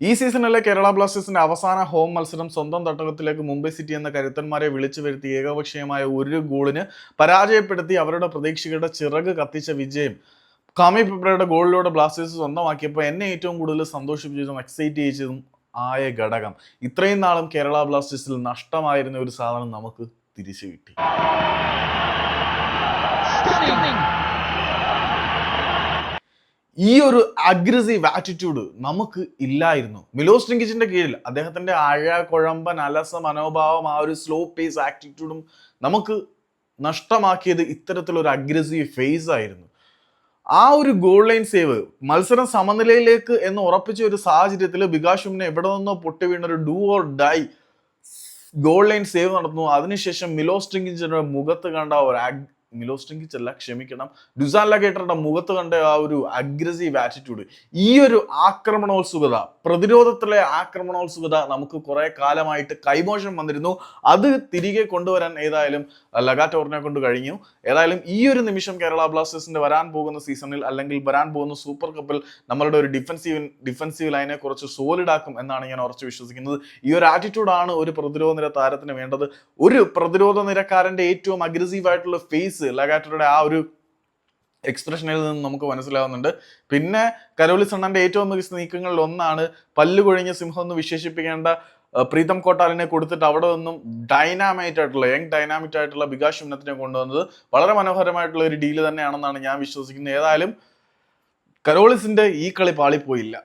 ഈ സീസണിലെ കേരള ബ്ലാസ്റ്റേഴ്സിന്റെ അവസാന ഹോം മത്സരം സ്വന്തം തട്ടകത്തിലേക്ക് മുംബൈ സിറ്റി എന്ന കരുത്തന്മാരെ വിളിച്ചു വരുത്തി ഏകപക്ഷീയമായ ഒരു ഗോളിന് പരാജയപ്പെടുത്തി അവരുടെ പ്രതീക്ഷകളുടെ ചിറക് കത്തിച്ച വിജയം. കാമി പിപ്രയുടെ ഗോളിലൂടെ ബ്ലാസ്റ്റേഴ്സ് സ്വന്തമാക്കിയപ്പോൾ എന്നെ ഏറ്റവും കൂടുതൽ സന്തോഷിപ്പിച്ചതും എക്സൈറ്റ് ചെയ്യിച്ചതും ആയ ഘടകം. ഇത്രയും നാളും കേരള ബ്ലാസ്റ്റേഴ്സിൽ നഷ്ടമായിരുന്ന ഒരു സാധനം നമുക്ക് തിരിച്ചു കിട്ടി. ഈ ഒരു അഗ്രസീവ് ആറ്റിറ്റ്യൂഡ് നമുക്ക് ഇല്ലായിരുന്നു. മിലോസ് ടിങ്കിച്ചിന്റെ കീഴിൽ അദ്ദേഹത്തിന്റെ ആഴ കുഴമ്പൻ അലസ മനോഭാവം ആ ഒരു സ്ലോ പേസ് ആറ്റിറ്റ്യൂഡും നമുക്ക് നഷ്ടമാക്കിയത് ഇത്തരത്തിലൊരു അഗ്രസീവ് ഫേസ് ആയിരുന്നു. ആ ഒരു ഗോൾ ലൈൻ സേവ് മത്സരം സമനിലയിലേക്ക് എന്ന് ഉറപ്പിച്ച ഒരു സാഹചര്യത്തിൽ ബികാഷുമിനെ എവിടെ നിന്നോ പൊട്ടി വീണ ഒരു do or die goal line save നടന്നു. അതിനുശേഷം മിലോസ് ടിങ്കിച്ചിന്റെ മുഖത്ത് കണ്ട ഒരു മിലോസ് അല്ല ക്ഷമിക്കണം. ഡുസാൻ ലഗേറ്ററുടെ മുഖത്ത് കണ്ട ആ ഒരു അഗ്രസീവ് ആറ്റിറ്റ്യൂഡ് ഈ ഒരു ആക്രമണോത്സുകത പ്രതിരോധത്തിലെ ആക്രമണോത്സുകത നമുക്ക് കുറെ കാലമായിട്ട് കൈമോശം വന്നിരുന്നു. അത് തിരികെ കൊണ്ടുവരാൻ ഏതായാലും ലഗാറ്റോറിനെ കൊണ്ട് കഴിഞ്ഞു. ഏതായാലും ഈ ഒരു നിമിഷം കേരള ബ്ലാസ്റ്റേഴ്സിന്റെ വരാൻ പോകുന്ന സീസണിൽ അല്ലെങ്കിൽ വരാൻ പോകുന്ന സൂപ്പർ കപ്പിൽ നമ്മളുടെ ഒരു ഡിഫൻസീവ് ഡിഫൻസീവ് ലൈനെ കുറച്ച് സോളിഡ് ആക്കും എന്നാണ് ഞാൻ ഉറച്ചു വിശ്വസിക്കുന്നത്. ഈ ഒരു ആറ്റിറ്റ്യൂഡാണ് ഒരു പ്രതിരോധ നിര താരത്തിന് വേണ്ടത്. ഒരു പ്രതിരോധ നിരക്കാരന്റെ ഏറ്റവും അഗ്രസീവ് ആയിട്ടുള്ള ഫേസ് ലഗാറ്റോയുടെ ആ ഒരു എക്സ്പ്രഷനിൽ നിന്ന് നമുക്ക് മനസ്സിലാവുന്നുണ്ട് പിന്നെ കരോളി സണ്ണന്റെ ഏറ്റവും മികച്ച നീക്കങ്ങളിൽ ഒന്നാണ് പല്ലുകൊഴിഞ്ഞ സിംഹം എന്ന് വിശേഷിപ്പിക്കേണ്ട പ്രീതം കോട്ടാലിനെ കൊടുത്തിട്ട് അവിടെ നിന്നും ഡൈനാമൈറ്റ് ആയിട്ടുള്ള യങ് ഡൈനാമിക് ആയിട്ടുള്ള വികാശ് ഉന്നത്തിനെ കൊണ്ടുവന്നത് വളരെ മനോഹരമായിട്ടുള്ള ഒരു ഡീൽ തന്നെയാണെന്നാണ് ഞാൻ വിശ്വസിക്കുന്നത്. ഏതായാലും കരോളിസിന്റെ ഈ കളി പാളിപ്പോയില്ല.